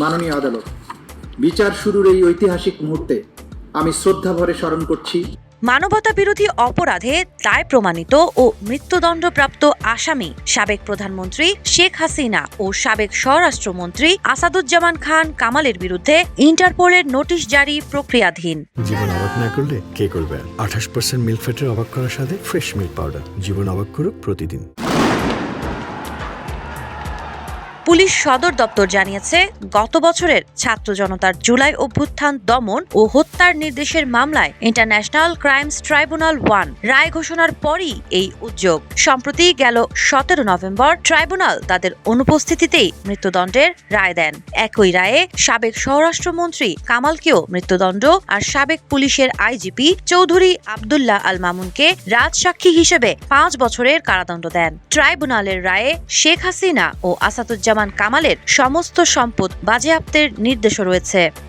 মাননীয় আদালত বিচার শুরুর এই ঐতিহাসিক মুহূর্তে আমি শ্রদ্ধা ভরে স্মরণ করছি মানবতা বিরোধী অপরাধে দায় প্রমাণিত ও মৃত্যুদণ্ডপ্রাপ্ত আসামি সাবেক প্রধানমন্ত্রী শেখ হাসিনা ও সাবেক স্বরাষ্ট্রমন্ত্রী আসাদুজ্জামান খান কামালের বিরুদ্ধে ইন্টারপোলের নোটিশ জারি প্রক্রিয়াধীন। জীবন অবাক না করলে কে করবে? আঠাশ পার্সেন্ট মিল্ক ফ্যাটের অবাক করার সাথে ফ্রেশ মিল্ক পাউডার জীবন অবাক করুক প্রতিদিন। পুলিশ সদর দপ্তর জানিয়েছে, গত বছরের ছাত্র জনতার জুলাই অভ্যুত্থান দমন ও হত্যার নির্দেশের মামলায় ইন্টারন্যাশনাল ক্রাইমস ট্রাইব্যুনাল ওয়ান রায় ঘোষণার পরই এই উদ্যোগ। সম্প্রতি গেল সতেরো নভেম্বর, ট্রাইব্যুনাল তাদের অনুপস্থিতিতেই মৃত্যুদণ্ডের রায় দেন। একই রায়ে সাবেক স্বরাষ্ট্রমন্ত্রী কামালকেও মৃত্যুদণ্ড আর সাবেক পুলিশের আইজিপি চৌধুরী আবদুল্লাহ আল মামুনকে রাজসাক্ষী হিসেবে পাঁচ বছরের কারাদণ্ড দেন। ট্রাইব্যুনালের রায়ে শেখ হাসিনা ও আসাদুজ্জামান কামালের সমস্ত সম্পদ বাজেয়াপ্তের নির্দেশও রয়েছে।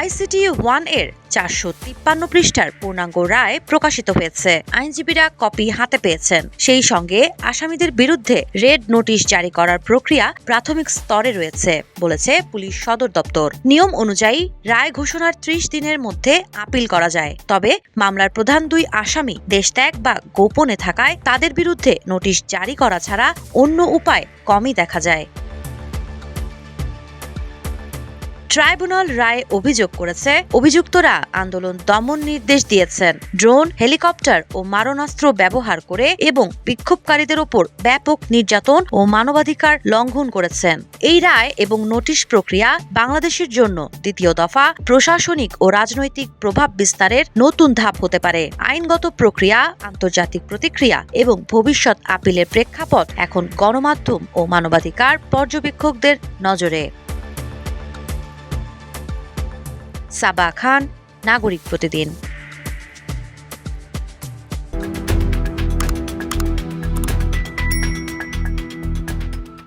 আইসিটি ওয়ানের চারশো তিপ্পান্ন পৃষ্ঠার পূর্ণাঙ্গ রায় প্রকাশিত হয়েছে। আইনজীবীরা কপি হাতে পেয়েছেন। সেই সঙ্গে আসামিদের বিরুদ্ধে রেড নোটিশ জারি করার প্রক্রিয়া প্রাথমিক স্তরে রয়েছে, বলেছে পুলিশ সদর দপ্তর। নিয়ম অনুযায়ী রায় ঘোষণার ত্রিশ দিনের মধ্যে আপিল করা যায়। তবে মামলার প্রধান দুই আসামি দেশত্যাগ বা গোপনে থাকায় তাদের বিরুদ্ধে নোটিশ জারি করা ছাড়া অন্য উপায় কমই দেখা যায়। ট্রাইব্যুনাল রায় অভিযোগ করেছে, অভিযুক্তরা আন্দোলন দমন নির্দেশ দিয়েছেন। ড্রোন, হেলিকপ্টার ও মারণাস্ত্র ব্যবহার করে এবং বিক্ষোভকারীদের ওপর ব্যাপক নির্যাতন ও মানবাধিকার লঙ্ঘন করেছেন। এই রায় এবং নোটিশ প্রক্রিয়া বাংলাদেশের জন্য দ্বিতীয় দফা প্রশাসনিক ও রাজনৈতিক প্রভাব বিস্তারের নতুন ধাপ হতে পারে। আইনগত প্রক্রিয়া, আন্তর্জাতিক প্রতিক্রিয়া এবং ভবিষ্যৎ আপিলের প্রেক্ষাপট এখন গণমাধ্যম ও মানবাধিকার পর্যবেক্ষকদের নজরে। সাবা খান নাগরিক প্রতিদিন।